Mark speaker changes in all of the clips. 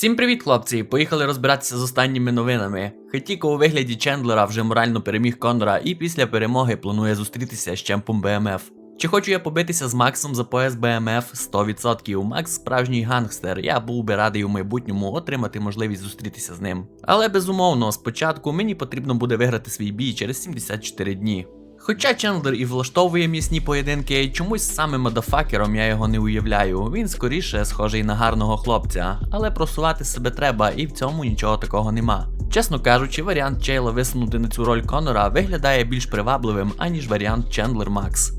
Speaker 1: Всім привіт, хлопці! Поїхали розбиратися з останніми новинами. Хетіко у вигляді Чендлера вже морально переміг Конора і після перемоги планує зустрітися з чемпом БМФ. Чи хочу я побитися з Максом за пояс БМФ 100%. Макс справжній гангстер. Я був би радий у майбутньому отримати можливість зустрітися з ним. Але безумовно, спочатку мені потрібно буде виграти свій бій через 74 дні. Хоча Чендлер і влаштовує місні поєдинки, чомусь саме мадафакером я його не уявляю. Він скоріше схожий на гарного хлопця, але просувати себе треба, і в цьому нічого такого нема. Чесно кажучи, варіант Чейла висунути на цю роль Конора виглядає більш привабливим, аніж варіант Чендлер Макс.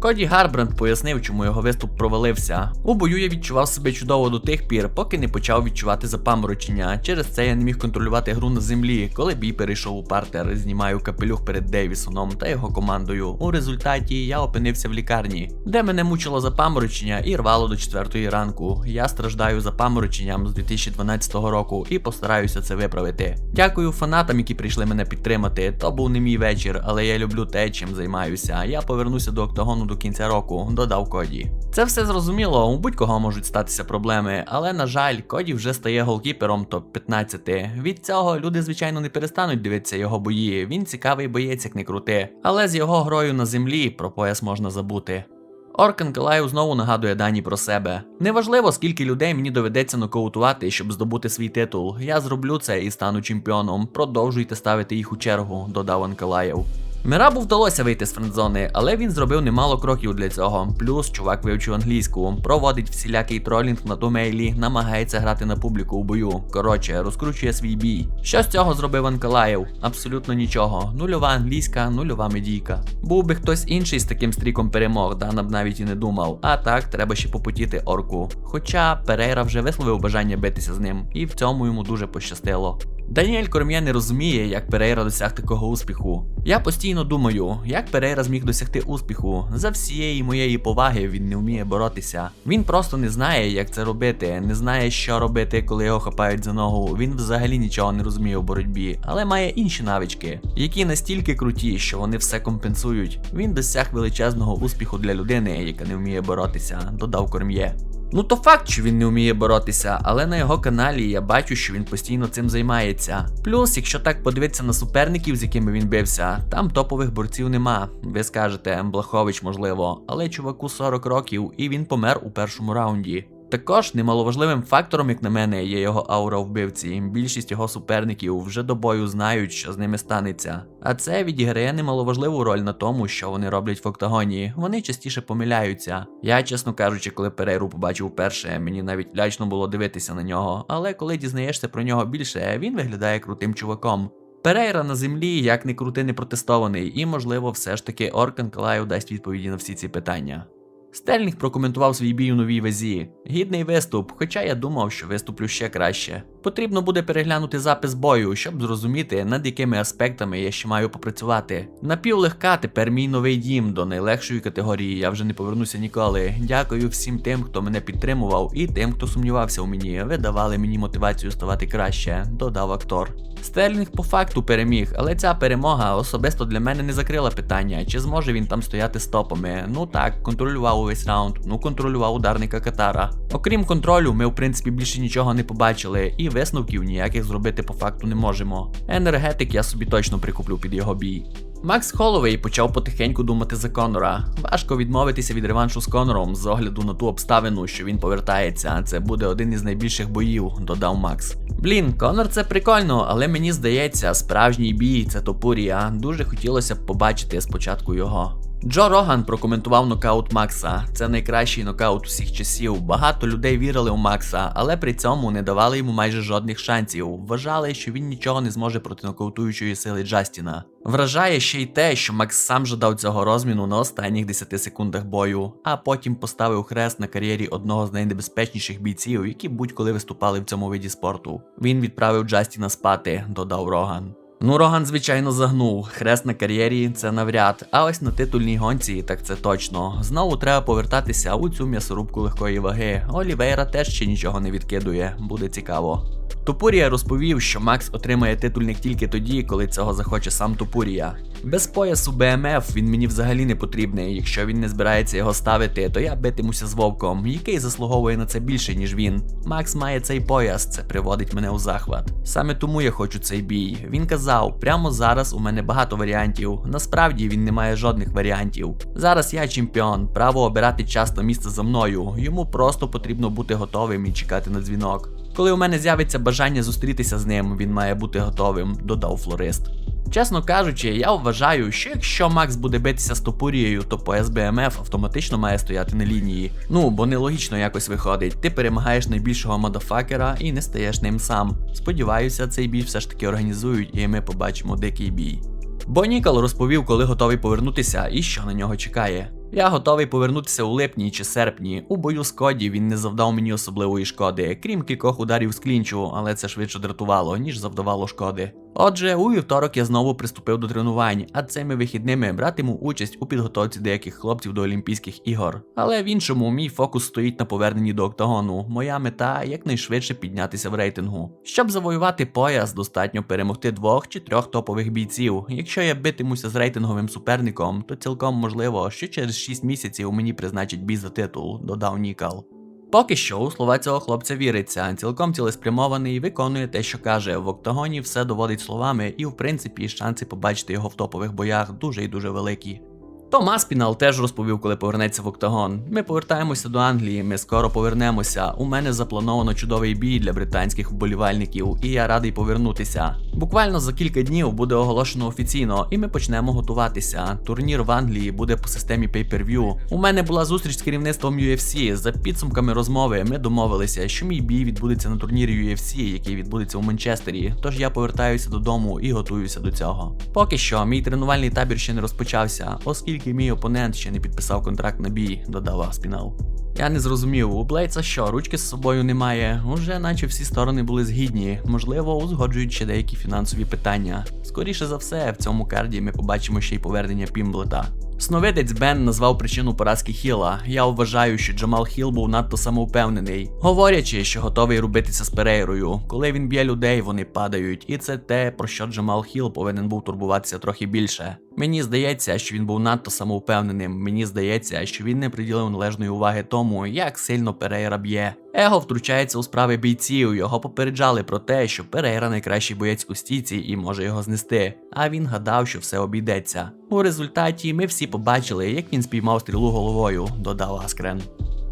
Speaker 1: Коді Гарбранд пояснив, чому його виступ провалився. У бою я відчував себе чудово до тих пір, поки не почав відчувати запаморочення. Через це я не міг контролювати гру на землі, коли бій перейшов у партер, знімаю капелюх перед Дейвісоном та його командою. У результаті я опинився в лікарні, де мене мучило запаморочення і рвало до 4 ранку. Я страждаю запамороченням з 2012 року і постараюся це виправити. Дякую фанатам, які прийшли мене підтримати. То був не мій вечір, але я люблю те, чим займаюся. Я повернуся до октагону до кінця року, додав Коді. Це все зрозуміло, у будь-кого можуть статися проблеми, але на жаль, Коді вже стає голкіпером топ-15. Від цього люди, звичайно, не перестануть дивитися його бої. Він цікавий боєць, як не крути. Але з його грою на землі про пояс можна забути. Оркен Калаю знову нагадує дані про себе. Неважливо, скільки людей мені доведеться нокаутувати, щоб здобути свій титул. Я зроблю це і стану чемпіоном. Продовжуйте ставити їх у чергу, додав Анкалаєв. Мирабу вдалося вийти з френдзони, але він зробив немало кроків для цього. Плюс чувак вивчив англійську, проводить всілякий тролінг на домейлі, намагається грати на публіку у бою. Коротше, розкручує свій бій. Що з цього зробив Анкалаєв? Абсолютно нічого. Нульова англійська, нульова медійка. Був би хтось інший з таким стріком перемог, Дана б навіть і не думав. А так, треба ще попотіти орку. Хоча Перейра вже висловив бажання битися з ним, і в цьому йому дуже пощастило. Даніель Корм'є не розуміє, як Перейра досяг такого успіху. Я постійно думаю, як Перейра зміг досягти успіху. За всієї моєї поваги він не вміє боротися. Він просто не знає, як це робити, не знає, що робити, коли його хапають за ногу. Він взагалі нічого не розуміє у боротьбі, але має інші навички, які настільки круті, що вони все компенсують. Він досяг величезного успіху для людини, яка не вміє боротися, додав Корм'є. Ну то факт, що він не вміє боротися, але на його каналі я бачу, що він постійно цим займається. Плюс, якщо так подивитися на суперників, з якими він бився, там топових борців нема. Ви скажете, Блахович можливо, але чуваку 40 років і він помер у першому раунді. Також немаловажливим фактором, як на мене, є його аура вбивці. Більшість його суперників вже до бою знають, що з ними станеться. А це відіграє немаловажливу роль на тому, що вони роблять в октагоні. Вони частіше помиляються. Я, чесно кажучи, коли Перейру побачив вперше, мені навіть лячно було дивитися на нього. Але коли дізнаєшся про нього більше, він виглядає крутим чуваком. Перейра на землі, як не крути, не протестований, і, можливо, все ж таки Оркен Калаю дасть відповіді на всі ці питання. Стельник прокоментував свій бій у новій вазі. Гідний виступ, хоча я думав, що виступлю ще краще. Потрібно буде переглянути запис бою, щоб зрозуміти, над якими аспектами я ще маю попрацювати. Напівлегка тепер мій новий дім до найлегшої категорії. Я вже не повернуся ніколи. Дякую всім тим, хто мене підтримував, і тим, хто сумнівався у мені. Ви давали мені мотивацію ставати краще, додав актор. Стерлінг по факту переміг, але ця перемога особисто для мене не закрила питання, чи зможе він там стояти стопами. Ну так, контролював увесь раунд, ну контролював ударника Катара. Окрім контролю, ми в принципі більше нічого не побачили, і висновків ніяких зробити по факту не можемо. Енергетик я собі точно прикуплю під його бій. Макс Холовей почав потихеньку думати за Конора. Важко відмовитися від реваншу з Конором з огляду на ту обставину, що він повертається. Це буде один із найбільших боїв, додав Макс. Блін, Конор це прикольно, але мені здається, справжній бій це топурія. Дуже хотілося б побачити спочатку його. Джо Роган прокоментував нокаут Макса. Це найкращий нокаут усіх часів. Багато людей вірили у Макса, але при цьому не давали йому майже жодних шансів. Вважали, що він нічого не зможе проти нокаутуючої сили Джастіна. Вражає ще й те, що Макс сам жадав цього розміну на останніх 10 секундах бою, а потім поставив хрест на кар'єрі одного з найнебезпечніших бійців, які будь-коли виступали в цьому виді спорту. Він відправив Джастіна спати, додав Роган. Ну, Роган, звичайно, загнув. Хрест на кар'єрі це навряд. А ось на титульній гонці, так це точно. Знову треба повертатися у цю м'ясорубку легкої ваги. Олівейра теж ще нічого не відкидує, буде цікаво. Топурія розповів, що Макс отримає титульник тільки тоді, коли цього захоче сам Топурія. Без поясу БМФ він мені взагалі не потрібний. Якщо він не збирається його ставити, то я битимуся з вовком, який заслуговує на це більше, ніж він. Макс має цей пояс, це приводить мене у захват. Саме тому я хочу цей бій. Він казав, прямо зараз у мене багато варіантів. Насправді він не має жодних варіантів. Зараз я чемпіон, право обирати часто місце за мною. Йому просто потрібно бути готовим і чекати на дзвінок. Коли у мене з'явиться бажання зустрітися з ним, він має бути готовим, додав флорист. Чесно кажучи, я вважаю, що якщо Макс буде битися з Топурією, то пояс БМФ автоматично має стояти на лінії. Ну, бо нелогічно якось виходить. Ти перемагаєш найбільшого мадафакера і не стаєш ним сам. Сподіваюся, цей бій все ж таки організують, і ми побачимо дикий бій. Бо Нікол розповів, коли готовий повернутися і що на нього чекає. Я готовий повернутися у липні чи серпні. У бою з Коді він не завдав мені особливої шкоди, крім кількох ударів з клінчу, але це швидше дратувало, ніж завдавало шкоди. Отже, у вівторок я знову приступив до тренувань, а цими вихідними братиму участь у підготовці деяких хлопців до Олімпійських ігор. Але в іншому мій фокус стоїть на поверненні до октагону. Моя мета якнайшвидше піднятися в рейтингу. Щоб завоювати пояс, достатньо перемогти двох чи трьох топових бійців. Якщо я битимуся з рейтинговим суперником, то цілком можливо, що через 6 місяців мені призначать бій за титул, додав Нікал. Поки що у слова цього хлопця віриться, цілком цілеспрямований, виконує те, що каже. В октагоні все доводить словами, і в принципі шанси побачити його в топових боях дуже і дуже великі. Томас Пінал теж розповів, коли повернеться в октагон. Ми повертаємося до Англії, ми скоро повернемося. У мене заплановано чудовий бій для британських вболівальників, і я радий повернутися. Буквально за кілька днів буде оголошено офіційно, і ми почнемо готуватися. Турнір в Англії буде по системі Pay-Per-View. У мене була зустріч з керівництвом UFC. За підсумками розмови ми домовилися, що мій бій відбудеться на турнірі UFC, який відбудеться у Манчестері. Тож я повертаюся додому і готуюся до цього. Поки що, мій тренувальний табір ще не розпочався, оскільки мій опонент ще не підписав контракт на бій, додав Аспінал. Я не зрозумів, у Блейца що, ручки з собою немає. Уже наче всі сторони були згідні, можливо, узгоджують ще деякі фінансові питання. Скоріше за все, в цьому карді ми побачимо ще й повернення Пімблета. Сновидець Бен назвав причину поразки Хіла. Я вважаю, що Джамал Хіл був надто самовпевнений, говорячи, що готовий рубитися з Перейрою. Коли він б'є людей, вони падають, і це те, про що Джамал Хіл повинен був турбуватися трохи більше. Мені здається, що він був надто самовпевненим. Мені здається, що він не приділив належної уваги тому, як сильно Перейра б'є. Его втручається у справи бійців. Його попереджали про те, що Перейра найкращий боєць у стійці і може його знести. А він гадав, що все обійдеться. У результаті ми всі побачили, як він спіймав стрілу головою, додав Аскрен.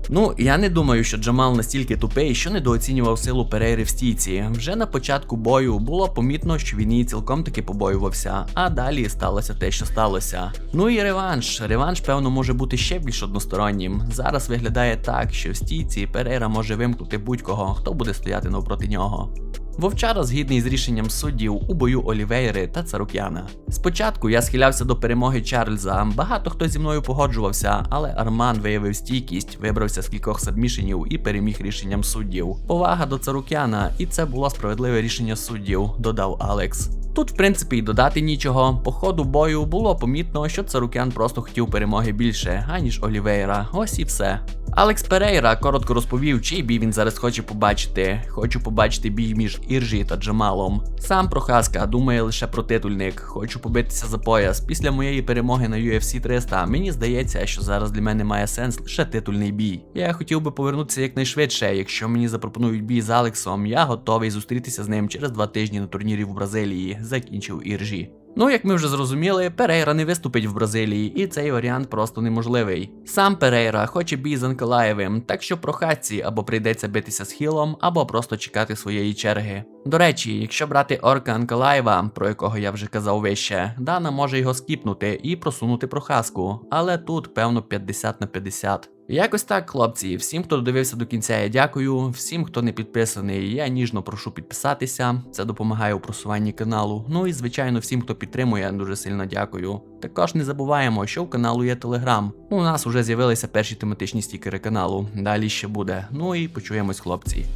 Speaker 1: Ну, я не думаю, що Джамал настільки тупий, що недооцінював силу Перейри в стійці. Вже на початку бою було помітно, що він її цілком таки побоювався, а далі сталося те, що сталося. Ну і реванш. Реванш, певно, може бути ще більш одностороннім. Зараз виглядає так, що в стійці Перейра може вимкнути будь-кого, хто буде стояти навпроти нього. Вовчара згідний з рішенням суддів у бою Олівейри та Царукяна. Спочатку я схилявся до перемоги Чарльза. Багато хто зі мною погоджувався, але Арман виявив стійкість, вибрався з кількох сабмішенів і переміг рішенням суддів. Повага до Царукяна, і це було справедливе рішення суддів, додав Алекс. Тут, в принципі, й додати нічого. По ходу бою було помітно, що Царукян просто хотів перемоги більше, аніж Олівейра. Ось і все. Алекс Перейра коротко розповів, чий бій він зараз хоче побачити. Хочу побачити бій між Іржі та Джамалом. Сам Прохаска думає лише про титульник. Хочу побитися за пояс. Після моєї перемоги на UFC 300 мені здається, що зараз для мене має сенс лише титульний бій. Я хотів би повернутися якнайшвидше. Якщо мені запропонують бій з Алексом, я готовий зустрітися з ним через два тижні на турнірі в Бразилії. Закінчив Іржі. Ну, як ми вже зрозуміли, Перейра не виступить в Бразилії, і цей варіант просто неможливий. Сам Перейра хоче бій з Анкалаєвим, так що прохатці або прийдеться битися з Хілом, або просто чекати своєї черги. До речі, якщо брати орка Анкалаєва, про якого я вже казав вище, Дана може його скіпнути і просунути прохаску, але тут певно 50 на 50. Якось так, хлопці. Всім, хто додивився до кінця, я дякую. Всім, хто не підписаний, я ніжно прошу підписатися. Це допомагає у просуванні каналу. Ну і звичайно, всім, хто підтримує, дуже сильно дякую. Також не забуваємо, що у каналу є телеграм. У нас вже з'явилися перші тематичні стікери каналу. Далі ще буде. Ну і почуємось, хлопці.